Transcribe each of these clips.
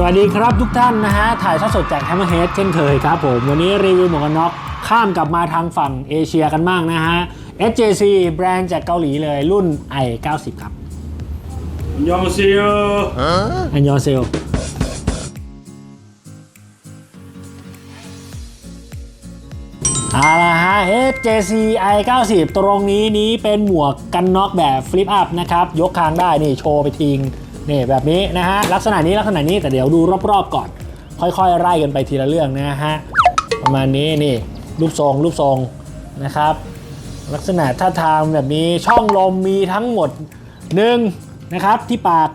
สวัสดีครับทุกท่านนะฮะ ถ่ายทอดสดจาก Hammerhead เช่นเคยครับผม วันนี้รีวิวหมวกกันน็อกข้ามกลับมาทางฝั่งเอเชียกันบ้างนะฮะ SJC แบรนด์จากเกาหลีเลยรุ่น i90 ครับยองซิโออันยอเซลเอาละฮะ HJC i90 ตรงนี้นี้เป็นหมวกกันน็อกแบบฟลิปอัพนะครับ ยกคางได้นี่โชว์ไปทิ้ง นี่แบบนี้นะฮะลักษณะนี้ลักษณะนี้แต่เดี๋ยวดูรอบๆก่อน ค่อยๆ ไล่กันไปทีละเรื่องนะฮะประมาณนี้นี่รูปทรงรูปทรงนะครับ ลักษณะท่าทางแบบนี้ช่องลมมีทั้งหมดหนึ่งนะครับที่ปาก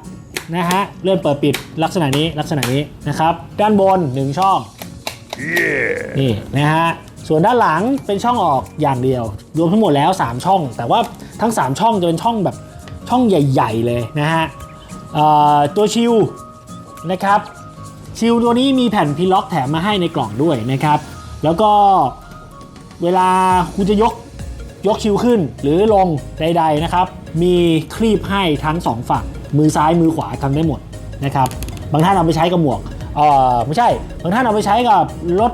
นะฮะเลื่อนเปิดปิดลักษณะนี้ลักษณะนี้นะครับ ด้านบน1ช่องนี่นะฮะส่วนด้านหลังเป็นช่องออกอย่างเดียว รวมทั้งหมดแล้ว 3 ช่อง แต่ว่าทั้ง 3 ช่องจะเป็นช่องแบบช่องใหญ่ ๆ เลยนะฮะเอ่อ ตัวชิลนะครับชิลตัวนี้มีแผ่นพีล็อกแถมมาให้ในกล่องด้วยนะครับ แล้วก็เวลาคุณจะยกยกชิลขึ้นหรือลงใดๆนะครับ มีคลีบให้ทั้งสองฝั่ง มือซ้ายมือขวาทำได้หมดนะครับ บางท่านเอาไปใช้กับหมวกเออไม่ใช่ บางท่านเอาไปใช้กับรถ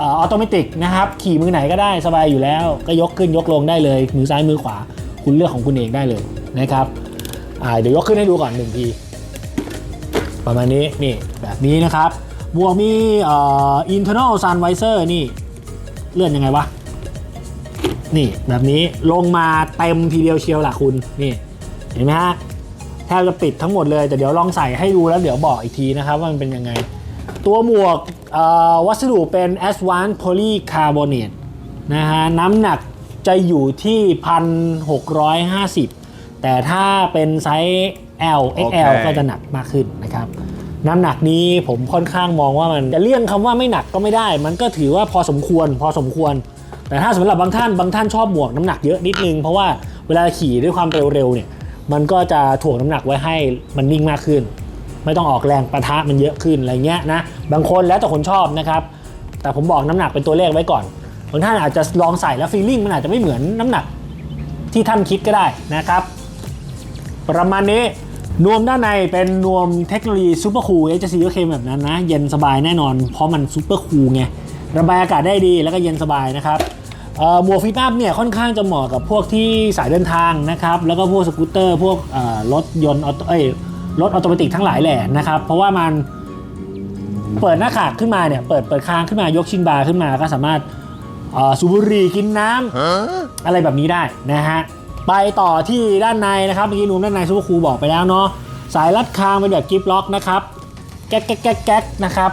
ออโตเมติกนะครับ ขี่มือไหนก็ได้สบายอยู่แล้ว ก็ยกขึ้นยกลงได้เลย มือซ้ายมือขวา คุณเลือกของคุณเองได้เลยนะครับ อ่าเดี๋ยวยกขึ้นให้ดูก่อนหนึ่งที ประมาณนี้นี่แบบนี้นะครับหมวกมีเอ่อ internal sun visor นี่ เลื่อนยังไงวะ นี่แบบนี้ลงมาเต็มทีเดียวเชียวล่ะคุณ นี่ เห็นไหมฮะแทบจะปิดทั้งหมดเลยแต่เดี๋ยวลองใส่ให้ดูแล้วเดี๋ยวบอกอีกทีนะครับว่ามันเป็นยังไง ตัวหมวกวัสดุเป็น Advanced Polycarbonate นะฮะน้ำหนักจะอยู่ที่ 1,650 แต่ถ้าเป็นไซส์ L XL โอเคก็จะหนักมากขึ้นนะครับน้ำหนักนี้ผมค่อนข้างมองว่ามันจะเลี่ยงคำว่าไม่หนักก็ไม่ได้ มันก็ถือว่าพอสมควรพอสมควร แต่ถ้าสำหรับบางท่านบางท่านชอบหมวกน้ำหนักเยอะนิดนึง เพราะว่าเวลาขี่ด้วยความเร็วๆเนี่ยมันก็จะถ่วงน้ำหนักไว้ให้มันนิ่งมากขึ้น ไม่ต้องออกแรงประทะมันเยอะขึ้นอะไรเงี้ยนะบางคนแล้วแต่คนชอบนะครับ แต่ผมบอกน้ำหนักเป็นตัวเลขไว้ก่อนบางท่านอาจจะลองใส่แล้วฟีลลิ่งมันอาจจะไม่เหมือนน้ำหนักที่ท่านคิดก็ได้นะครับ ประมาณนี้นวมด้านในเป็นนวมเทคโนโลยีซูเปอร์คูลเอจซีก็เคมแบบนั้นนะ เย็นสบายแน่นอน เพราะมันซูเปอร์คูลไง ระบายอากาศได้ดีแล้วก็เย็นสบายนะครับเอ่อหมวกฟิปอัพเนี่ยค่อนข้างจะเหมาะกับพวกที่สายเดินทางนะครับ แล้วก็พวกสกูตเตอร์ พวกเอ่อรถยนต์ออโตเอ้ยรถออโตเมติกทั้งหลายแหละนะครับ เพราะว่ามันเปิดหน้าขากขึ้นมาเนี่ยเปิดเปิดคางขึ้นมายกชินบาร์ขึ้นมาก็สามารถเอ่อสูบบุหรี่กินน้ำอะไรแบบนี้ได้นะฮะ ไปต่อที่ด้านในนะครับเมื่อกี้นูมด้านในซูเปอร์คูลบอกไปแล้วเนาะสายรัดคางเป็นแบบกิฟล็อกนะครับแก๊กแก๊กแก๊กแก๊กนะครับ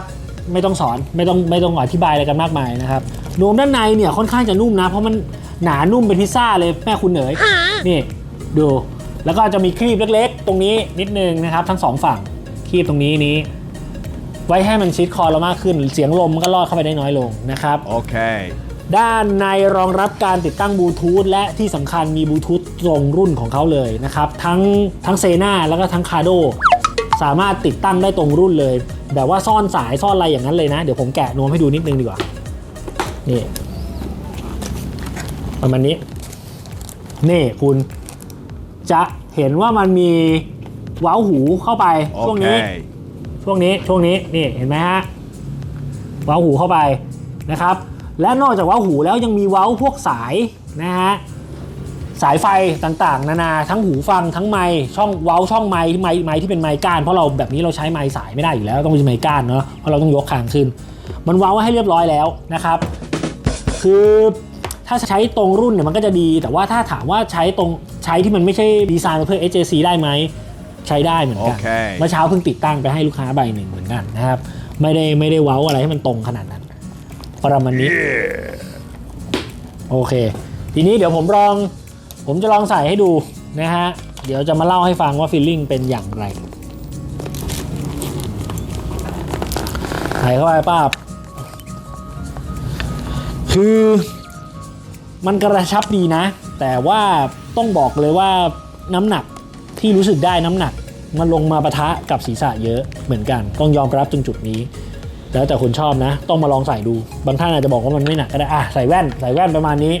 ไม่ต้องสอนไม่ต้องไม่ต้องอธิบายอะไรกันมากมายนะครับนูมด้านในเนี่ยค่อนข้างจะนุ่มนะ เพราะมันหนานุ่มเป็นพิซซ่าเลยแม่คุณเหนยนี่ดูแล้วก็จะมีครีบเล็กๆ ตรงนี้นิดนึงนะครับ ทั้งสองฝั่งครีบตรงนี้นี้ ไว้ให้มันชิดคอเรามากขึ้น เสียงลมมันก็ลอดเข้าไปได้น้อยลงนะครับ Okay. ด้านในรองรับการติดตั้งบลูทูธและที่สำคัญมีบลูทูธตรงรุ่นของเขาเลยนะครับ ทั้งทั้งเซนาแล้วก็ทั้งคาโดสามารถติดตั้งได้ตรงรุ่นเลย แบบว่าซ่อนสายซ่อนอะไรอย่างนั้นเลยนะ เดี๋ยวผมแกะนวมให้ดูนิดนึงดีกว่า นี่ประมาณนี้ นี่คุณจะเห็นว่ามันมีเว้าหูเข้าไป ช่วงนี้ Okay. ช่วงนี้ช่วงนี้นี่เห็นไหมฮะเว้าหูเข้าไปนะครับ และนอกจากเว้าหูแล้วยังมีเว้าพวกสายนะฮะสายไฟต่างๆ นานาทั้งหูฟังทั้งไมค์ช่องเว้าช่องไมค์ที่ไมค์ไมค์ที่เป็นไมค์ก้านเพราะเราแบบนี้เราใช้ไมค์สายไม่ได้อยู่แล้วต้องเป็นไมค์ก้านเนาะเพราะเราต้องยกคางขึ้น มันเว้าไว้ให้เรียบร้อยแล้วนะครับ คือถ้าใช้ตรงรุ่นเนี่ยมันก็จะดี แต่ว่าถ้าถามว่าใช้ตรงใช้ที่มันไม่ใช่ดีไซน์มาเพื่อ HJC ได้ไหมใช้ได้เหมือนกันโอเคเมื่อเช้าเพิ่งติดตั้งไปให้ลูกค้าใบหนึ่งเหมือนกันนะครับไม่ได้ไม่ได้เว้าอะไรให้มันตรงขนาดนั้น ประมาณนี้ โอเค ทีนี้เดี๋ยวผมลอง ผมจะลองใส่ให้ดูนะฮะ เดี๋ยวจะมาเล่าให้ฟังว่าฟีลลิ่งเป็นอย่างไร ใส่เข้าไปป้าบ คือมันกระชับดีนะ แต่ว่าต้องบอกเลยว่าน้ำหนักที่รู้สึกได้น้ำหนัก มันลงมาปะทะกับศีรษะเยอะเหมือนกัน ต้องยอมรับตรงจุดนี้ แล้วแต่คนชอบนะ ต้องมาลองใส่ดู บางท่านอาจจะบอกว่ามันไม่หนักก็ได้อะใส่แว่นใส่แว่นประมาณนี้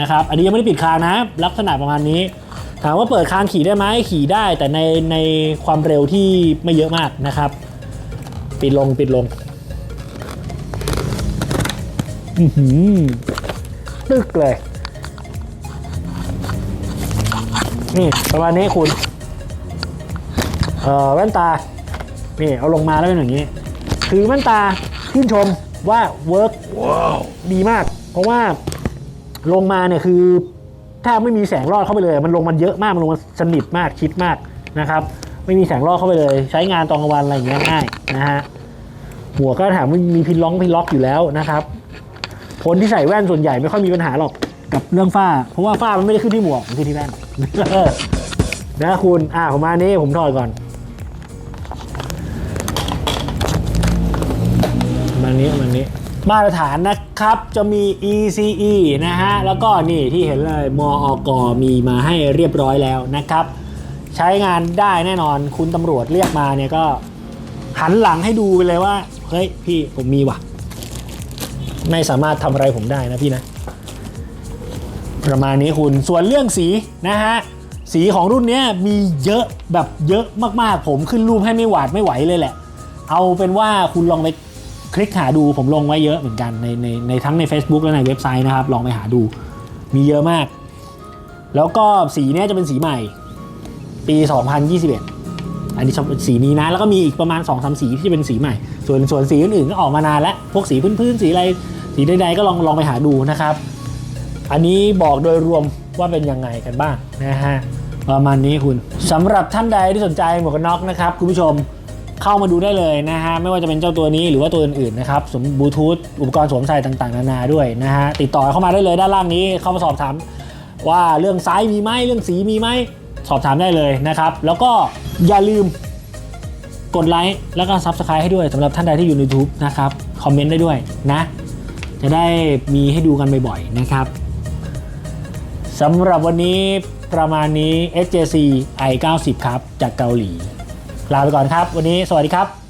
นะครับ อันนี้ยังไม่ได้ปิดคางนะ ลักษณะประมาณนี้ ถามว่าเปิดคางขี่ได้ไหมขี่ได้ แต่ในในความเร็วที่ไม่เยอะมากนะครับ ปิดลงปิดลงอือหือตึกเลยนี่ประมาณนี้คุณ เอ่อแว่นตา นี่เอาลงมาแล้วเป็นอย่างนี้ คือแว่นตาชื่นชมว่าเวิร์กดีมาก เพราะว่าลงมาเนี่ยคือถ้าไม่มีแสงรอดเข้าไปเลย มันลงมันเยอะมากมันลงมาสนิทมากชิดมากนะครับ ไม่มีแสงรอดเข้าไปเลย ใช้งานตอนกลางวันอะไรอย่างเงี้ยง่ายนะฮะหัวก็ถามว่ามีพินล็อกพินล็อกอยู่แล้วนะครับคนที่ใส่แว่นส่วนใหญ่ไม่ค่อยมีปัญหาหรอกกับเรื่องฝ้า เพราะว่าฝ้ามันไม่ได้ขึ้นที่หมวกมันขึ้นที่แว่นนะคุณอ่าผมมานี้ผมถอดก่อนมัน มาตรฐานนะครับ จะมี ECE นะฮะ แล้วก็นี่ที่เห็นเลยมอกมีมาให้เรียบร้อยแล้วนะครับ ใช้งานได้แน่นอนคุณตำรวจเรียกมาเนี่ยก็ หันหลังให้ดูไปเลยว่า เฮ้ยพี่ผมมีว่ะ ไม่สามารถทำอะไรผมได้นะพี่นะ ประมาณนี้คุณส่วนเรื่องสีนะฮะสีของรุ่นนี้มีเยอะแบบเยอะมากๆ ผมขึ้นรูปให้ไม่หวาดไม่ไหวเลยแหละ เอาเป็นว่าคุณลองไป คลิกหาดูผมลงไว้เยอะเหมือนกันในในในทั้งใน Facebook และในเว็บไซต์นะครับ ลองไปหาดูมีเยอะมาก แล้วก็สีเนี้ยจะเป็นสีใหม่ ปี 2021 อันนี้ชอบสีนี้นะ แล้วก็มีอีกประมาณ2อสสีที่จะเป็นสีใหม่ ส่วนส่วนสีอื่นๆก็ออกมานานแล้ว พวกสีพื้นๆสีอะไรสีใดๆก็ลองลองไปหาดูนะครับ อันนี้บอกโดยรวมว่าเป็นยังไงกันบ้างนะฮะประมาณนี้คุณสำหรับท่านใดที่สนใจหมวกกันน็อกนะครับคุณผู้ชม เข้ามาดูได้เลยนะฮะไม่ว่าจะเป็นเจ้าตัวนี้หรือว่าตัวอื่นๆนะครับสมบลูทูธอุปกรณ์สวมใส่ต่างๆนานาด้วยนะฮะติดต่อเข้ามาได้เลยด้านล่างนี้เข้ามาสอบถาม ว่าเรื่องไซส์มีไหมเรื่องสีมีไหมสอบถามได้เลยนะครับ แล้วก็อย่าลืมกดไลค์แล้วก็ Subscribe ให้ด้วยสำหรับท่านใดที่อยู่ใน YouTube นะครับคอมเมนต์ได้ด้วยนะ จะได้มีให้ดูกันบ่อยๆนะครับสำหรับวันนี้ประมาณนี้ SJC i90 ครับ จากเกาหลี ลาไปก่อนครับ วันนี้สวัสดีครับ